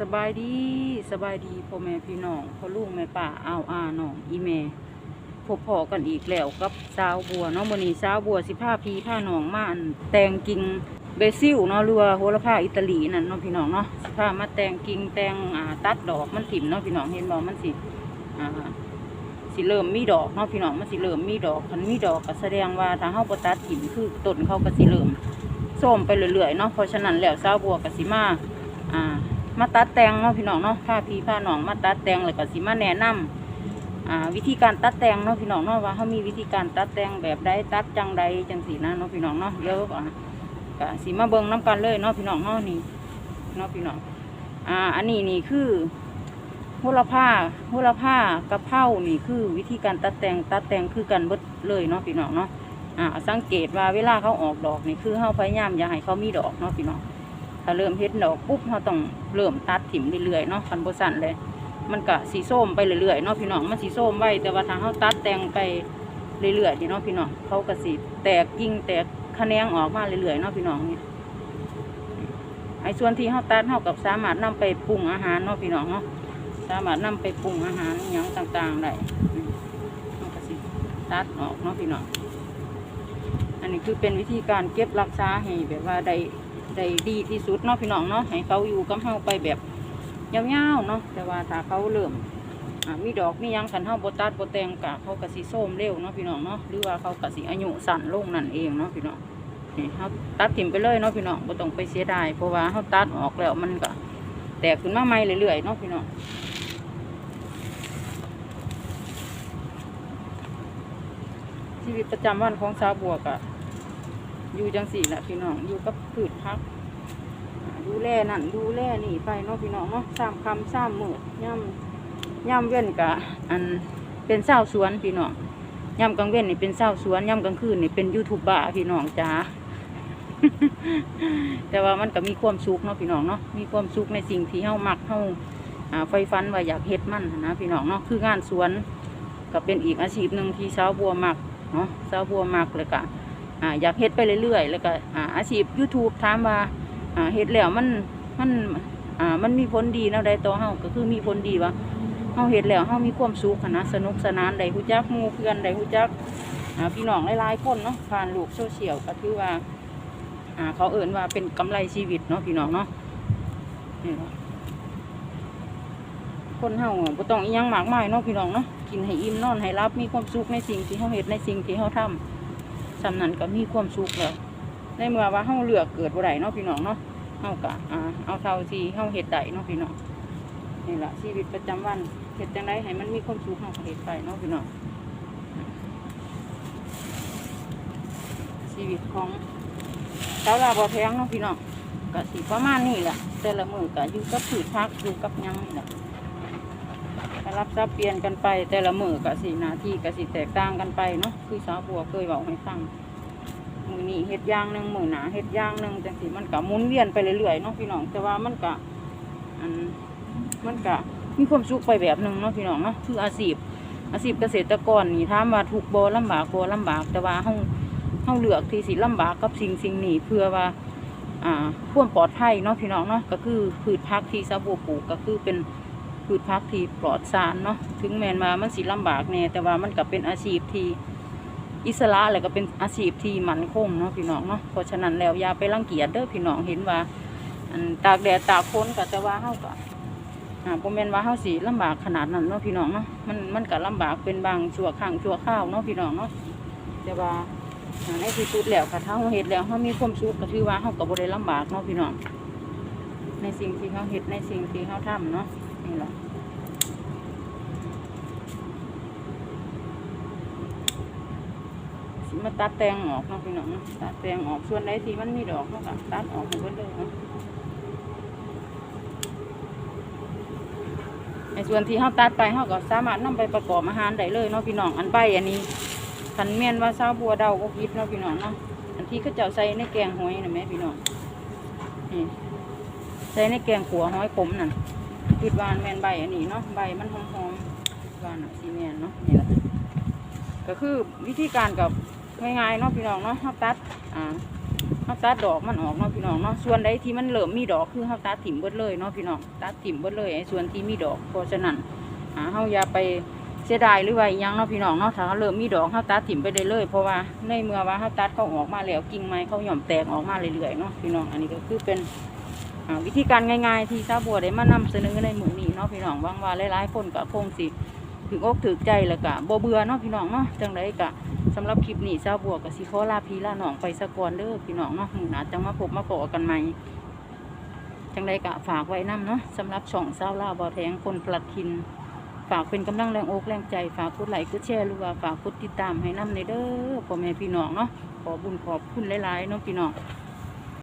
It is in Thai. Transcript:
สบายดีสบายดีพ่อแม่พี่น้องพ่อลุงแม่ป้าอ้าวอาน้องอีแม่พบพอกันอีกแล้วกับสาวบัวเนาะมื้อนี้สาวบัวสิพาพี่พาหนองมาอันแต่งกิ่งเบซิลเนาะหรือว่าโหระพาอิตาลีนั่นเนาะพี่น้องเนาะสิพามาแต่งกิ่งแต่งอ่าตัดดอกมันถิ่มเนาะพี่น้องเห็นบ่มันสิอ่าสิเริ่มมีดอกเนาะพี่น้องมันสิเริ่มมีดอกคันมีดอกก็แสดงว่าถ้าเฮาบ่ตัดถิ่มคือต้นเขาก็สิเริ่มส้มไปเรื่อยๆเนาะเพราะฉะนั้นแล้วสาวบัวก็สิมาอ่า มาตัดแต่งเนาะพี่น้องเนาะพาพี่พาหนองมาตัดแต่งแล้วก็สิมาแนะนำอ่าวิธีการตัดแต่งเนาะพี่น้องเนาะว่าเขามีวิธีการตัดแต่งแบบใดตัดจังใดจังสีนะเนาะพี่น้องเนาะเดี๋ยวก็ก็สิมาเบิ่งน้กันเลยเนาะพี่น้องเนาะนี่เนาะพี่น้องอ่าอันนี้นี่คือโหระพาโหระพากะเพรานี่คือวิธีการตัดแต่งตัดแต่งคือกันเบิดเลยเนาะพี่น้องเนาะอ่าสังเกตว่าเวลาเขาออกดอกนี่คือเขาพยายามอย่าให้เขามีดอกเนาะพี่น้อง ถ้าเริ่มเฮ็ดดอกปุ๊บเราต้องเริ่มตัดถิ่มเรื่อยๆเนาะคันโบสันเลย มันก็สีส้มไปเรื่อยๆเนาะพี่น้องมันสีส้มไว้แต่ว่าทางเขาตัดแตงไปเรื่อยๆนี่เนาะพี่น้องเขาก็สีแตกกิ่งแตกขะแขนงออกมาเรื่อยๆเนาะพี่น้องนี่ไอ้ส่วนที่เขาตัดเขากับสามารถนำไปปรุงอาหารเนาะพี่น้องเนาะสามารถนำไปปรุงอาหารอย่างต่างๆได้เขาก็สิตัดออกเนาะพี่น้องอันนี้คือเป็นวิธีการเก็บรักษาให้แบบว่าได้ ได้ดีที่สุดเนาะพี่น้องเนาะให้เขาอยู่กับเฮาไปแบบยาวๆเนาะแต่ว่าถ้าเขาเริ่มอ่ามีดอกมียังขันเฮาบ่ตัดบ่แตงกะเขาก็สิส้มเร็วเนาะพี่น้องเนาะหรือว่าเขาก็สิอายุสั้นลงนั่นเองเนาะพี่น้องนี่เฮาตัดถิ่มไปเลยเนาะพี่น้องบ่ต้องไปเสียดายเพราะว่าเฮาตัดออกแล้วมันก็แตกขึ้นมาใหม่เรื่อยๆเนาะพี่น้องชีวิตประจำวันของชาวบัวกะ อยู่จังสี่แหละพี่น้องอยู่กับพืชพักดูแลนั่นดูแลนี่ไปเนาะพี่น้องเนาะสามคำสามมือย่ำย่ำเว้นกะอันเป็นเศร้าสวนพี่น้องย่ำกลางเว้นนี่เป็นเศร้าสวนย่ำกลางคืนนี่เป็นยูทูบบอร์พี่น้องจ้าแต่ว่ามันก็มีความสุขเนาะพี่น้องเนาะมีความสุขในสิ่งที่เฮามักเฮาอ่าไฟฟันว่าอยากเฮ็ดมันหั้นนะพี่น้องเนาะคืองานสวนก็เป็นอีกอาชีพหนึ่งที่สาวบัวมักเนาะสาวบัวมักเลยกะ อ่าอยากเฮ็ดไปเรื่อยๆ แล้วก็อ่าอาชีพ YouTube ถามว่าอ่าเฮ็ดแล้วมันมันอ่ามันมีผลดีแนวใดต่อเฮาก็คือมีผลดีว่าเฮาเฮ็ดแล้วเฮามีความสุขหั้นนะสนุกสนานได้ฮู้จักหมู่เพื่อนได้ฮู้จักอ่าพี่น้องหลายๆคนเนาะผ่านโลกโซเชียลก็ถือว่าอ่าเขาเอิ่นว่าเป็นกำไรชีวิตเนาะพี่น้องเนาะนี่ล่ะคนเฮาบ่ต้องอีหยังมากมายเนาะพี่น้องเนาะกินให้อิ่มนอนให้รับมีความสุขในสิ่งที่เฮาเฮ็ดในสิ่งที่เฮาทำ สำนั้นก็มีความสุขแล้วในเมื่อว่าเฮาเลือกเกิดบ่ได้เนาะพี่น้องเนาะเฮาก็อ่าเอาเท่าที่เฮาเฮ็ดได้เนาะพี่น้องนี่ล่ะชีวิตประจำวันเฮ็ดจังไดให้มันมีความสุขเฮาก็เฮ็ดไปเนาะพี่น้องชีวิตของสาลาบ่แพงเนาะพี่น้องก็สิประมาณนี้แหละแต่ละมื้อก็อยู่กับพืชผักอยู่กับยังนี่แหละ ก็รับซับเปลี่ยนกันไปแต่ละมือก็สิหน้าที่ก็สิแตกต่างกันไปเนาะคือสาวบัวเคยเว้าให้ฟังมือนี้เฮ็ดย่างหนึ่งมือหนาเฮ็ดย่างหนึ่งจังสิมันก็หมุนเวียนไปเรื่อยๆเนาะพี่น้องแต่ว่ามันก็อันมันก็มีความสุขไปแบบหนึ่งเนาะพี่น้องเนาะคืออาชีพอาชีพเกษตรกรนี่ถามาทุกบ่ลำบากบ่ลำบาก แต่ว่าเฮาเฮาเลือกที่สิลำบากกับสิ่งสิ่งนี้เพื่อว่าอ่าความปลอดภัยเนาะพี่น้องเนาะก็คือพืชพักที่สาวบัวปลูกก็คือเป็น พืชพักที่ปลอดสารเนาะถึงแม้นมามันสิลำบากแน่แต่ว่ามันก็เป็นอาชีพที่อิสระแล้วก็เป็นอาชีพที่มันคงเนาะพี่น้องเนาะเพราะฉะนั้นแล้วอย่าไปรังเกียจเด้อพี่น้องเห็นว่าตากแดดตากฝนก็แต่ว่าเฮาก็อ่าบ่แมนว่าเฮาสิลำบากขนาดนั้นเนาะพี่น้องเนาะมันมันก็ลำบากเป็นบางชั่วครั้งชั่วคราวเนาะพี่น้องเนาะแต่ว่าอ่าในที่สุดแล้วค่ะถ้าเฮาเฮ็ดแล้วเฮามีความสุขก็ถือว่าเฮาก็บ่ได้ลำบากเนาะพี่น้องในสิ่งที่เฮาเฮ็ดในสิ่งที่เฮาทำเนาะ นี่แหละสิมาตัดแตงออกเนาะพี่น้องตัดแตงออกส่วนใดที่มันมีดอกเนาะก็ตัดออกห้เบิดเลยเนาะในส่วนที่เขาตัดไปเขาก็สามารถนำไปประกอบอาหารได้เลยเนาะพี่น้องอันใบอันนี้คันเมียนว่าซาบัวเดาก็คิดเนาะพี่น้องเนาะอันที่เขาเจ้าใส่ในแกงหอยนะแม่พี่น้องนี่ใส่ในแกงขัวหอยขมนั่น คิดวานแมนใบอันนี้เนาะใบมันหอมๆวาน่ะสีแมนเนาะนี่แหละก็คือวิธีการกับง่ายๆเนาะพี่น้องเนาะเราตัดอ่าเฮาตัดดอกมันออกเนาะพี่น้องเนาะส่วนใดที่มันเริ่มมีดอกคือเฮาตัดถิ่มเบิดเลยเนาะพี่น้องตัดถิ่มเบิดเลยไอ้ส่วนที่มีดอกเพราะฉะนั้นหาเฮาอย่าไปเสียดายหรือว่ายังเนาะพี่น้องเนาะถ้าเริ่มมีดอกเฮาตัดถิ่มไปได้เลย เพราะว่าในเมื่อว่าเฮาตัดเขาออกมาแล้วกิ่งไม้เขาหย่อมแตกออกมาเรื่อยๆเนาะพี่น้องอันนี้ก็คือเป็น วิธีการง่ายๆ ที่ซาบัวได้มานำเสนอในมื้อนี้เนาะพี่น้องหวังว่าหลายๆคนก็คงสิถึงอกถึกใจแล้วก็บ่เบื่อเนาะพี่น้องเนาะจังไดก็สำหรับคลิปนี้ซาวบัวกับสิขอลาพี่ลาหนองไปสะกอนเด้อพี่น้องเนาะมื้อหนาจังมาพบมาพอกันใหม่จังใดกะฝากไว้นํเนาะสำหรับช่องซาวลาบ่อแทงคนปลัดทิน ฝากเป็นกำลังแรงอกแรงใจฝากกดไลค์กดแชร์หรือว่าฝากกดติดตามให้นํในเด้อพ่อแม่พี่น้องเนาะขอบุญขอบคุณหลายๆเนาะพี่น้อง